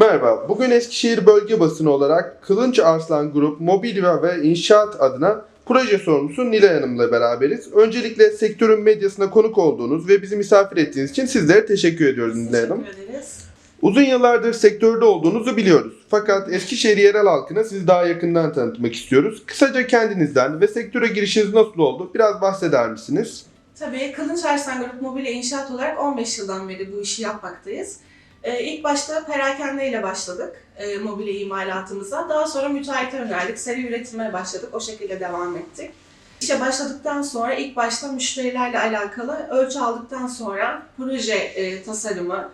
Merhaba, bugün Eskişehir Bölge Basını olarak Kılınç Arslan Grup Mobilya ve İnşaat adına proje sorumlusu Nilay Hanım'la beraberiz. Öncelikle sektörün medyasına konuk olduğunuz ve bizi misafir ettiğiniz için sizlere teşekkür ediyoruz Nilay Hanım. Teşekkür ederiz. Uzun yıllardır sektörde olduğunuzu biliyoruz. Fakat Eskişehir yerel halkına sizi daha yakından tanıtmak istiyoruz. Kısaca kendinizden ve sektöre girişiniz nasıl oldu? Biraz bahseder misiniz? Tabii Kılınç Arslan Grup Mobilya İnşaat olarak 15 yıldan beri bu işi yapmaktayız. Ee, ilk başta perakende ile başladık e, mobilya imalatımıza. Daha sonra müteahhite yöneldik, seri üretime başladık. O şekilde devam ettik. İşe başladıktan sonra ilk başta müşterilerle alakalı ölçü aldıktan sonra proje e, tasarımı,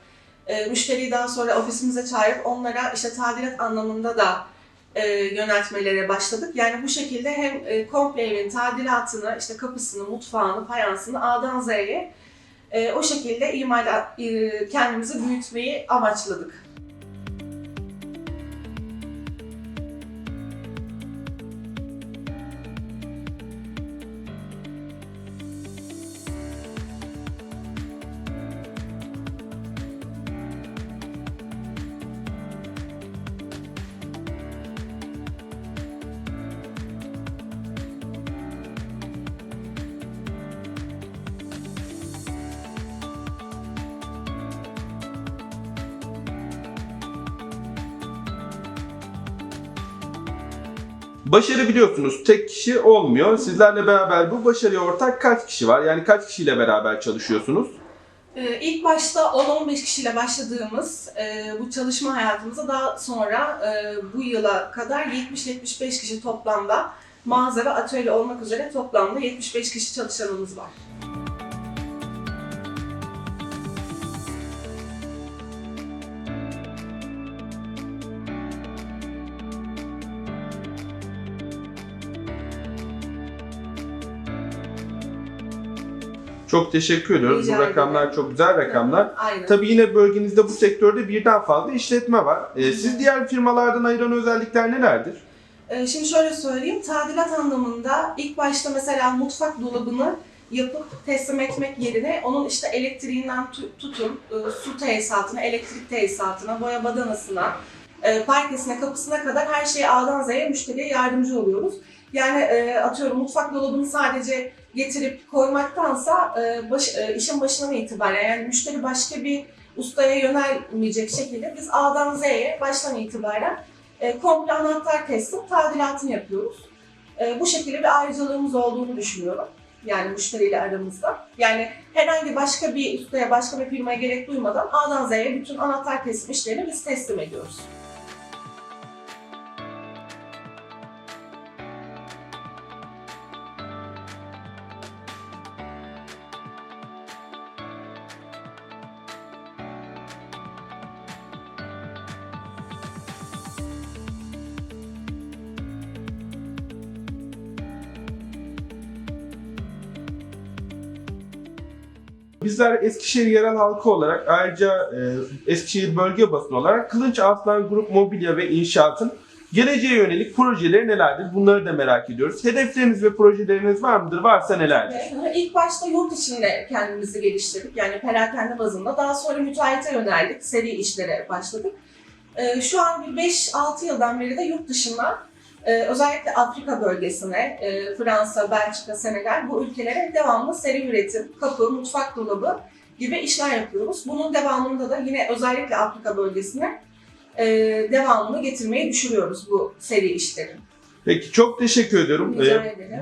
e, müşteriyi daha sonra ofisimize çağırıp onlara işte tadilat anlamında da e, yöneltmelere başladık. Yani bu şekilde hem e, komple evin tadilatını, işte kapısını, mutfağını, fayansını A'dan Z'ye e, o şekilde imalat, e, kendimizi büyütmeyi amaçladık. Başarı biliyorsunuz tek kişi olmuyor. Sizlerle beraber bu başarıya ortak kaç kişi var? Yani kaç kişiyle beraber çalışıyorsunuz? Ee, İlk başta 10-15 kişiyle başladığımız e, bu çalışma hayatımıza daha sonra e, bu yıla kadar 70-75 kişi toplamda mağaza ve atölye olmak üzere toplamda 75 kişi çalışanımız var. Çok teşekkür ediyoruz. Rica bu rakamlar ederim. çok güzel rakamlar. Aynen. Tabii yine bölgenizde bu sektörde birden fazla işletme var. Ee, siz diğer firmalardan ayıran özellikler nelerdir? Ee, Şimdi şöyle söyleyeyim, tadilat anlamında ilk başta mesela mutfak dolabını yapıp teslim etmek yerine onun işte elektriğinden tu- tutun, e, su tesisatına, elektrik tesisatına, boya badanasına, e, parkesine, kapısına kadar her şeyi A'dan Z'ye müşteriye yardımcı oluyoruz. Yani e, atıyorum mutfak dolabını sadece getirip koymaktansa e, baş, e, işin başından itibaren yani müşteri başka bir ustaya yönelmeyecek şekilde biz A'dan Z'ye baştan itibaren e, komple anahtar teslim tadilatını yapıyoruz. E, bu şekilde bir ayrıcalığımız olduğunu düşünüyorum. Yani müşteriyle aramızda. Yani herhangi başka bir ustaya, başka bir firmaya gerek duymadan A'dan Z'ye bütün anahtar teslim işlerini biz teslim ediyoruz. Bizler Eskişehir yerel halkı olarak ayrıca e, Eskişehir bölge basını olarak Kılınç Arslan Grup Mobilya ve İnşaat'ın geleceğe yönelik projeleri nelerdir? Bunları da merak ediyoruz. Hedefleriniz ve projeleriniz var mıdır? Varsa nelerdir? İlk başta yurt içinde kendimizi geliştirdik. Yani perakende bazında. Daha sonra müteahhite yöneldik. Seri işlere başladık. Ee, Şu an bir 5-6 yıldan beri de yurt dışına e, özellikle Afrika bölgesine, e, Fransa, Belçika, Senegal bu ülkelere devamlı seri üretim, kapı, mutfak dolabı gibi işler yapıyoruz. Bunun devamında da yine özellikle Afrika bölgesine e, devamını getirmeyi düşünüyoruz bu seri işlerin. Peki çok teşekkür ediyorum. Rica Ee, ederim.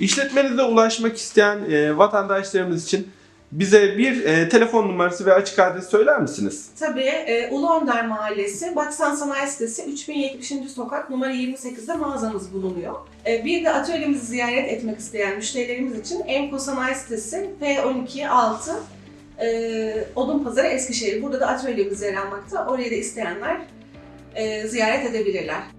İşletmenize ulaşmak isteyen e, vatandaşlarımız için bize bir e, telefon numarası ve açık adres söyler misiniz? Tabii e, Ulu Önder Mahallesi, Baksan Sanayi Sitesi 3070. Sokak numara 28'de mağazamız bulunuyor. E, bir de atölyemizi ziyaret etmek isteyen müşterilerimiz için Emko Sanayi Sitesi P12 6 e, Odunpazarı Eskişehir. Burada da atölyemiz yer almakta. Orayı da isteyenler e, ziyaret edebilirler.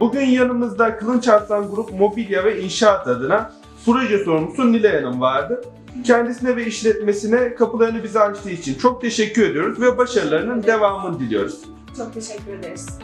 Bugün yanımızda Kılınç Arslan Grup Mobilya ve İnşaat adına proje sorumlusu Nilay Hanım vardı. Kendisine ve işletmesine kapılarını bize açtığı için çok teşekkür ediyoruz ve başarılarının devamını diliyoruz. Çok teşekkür ederiz.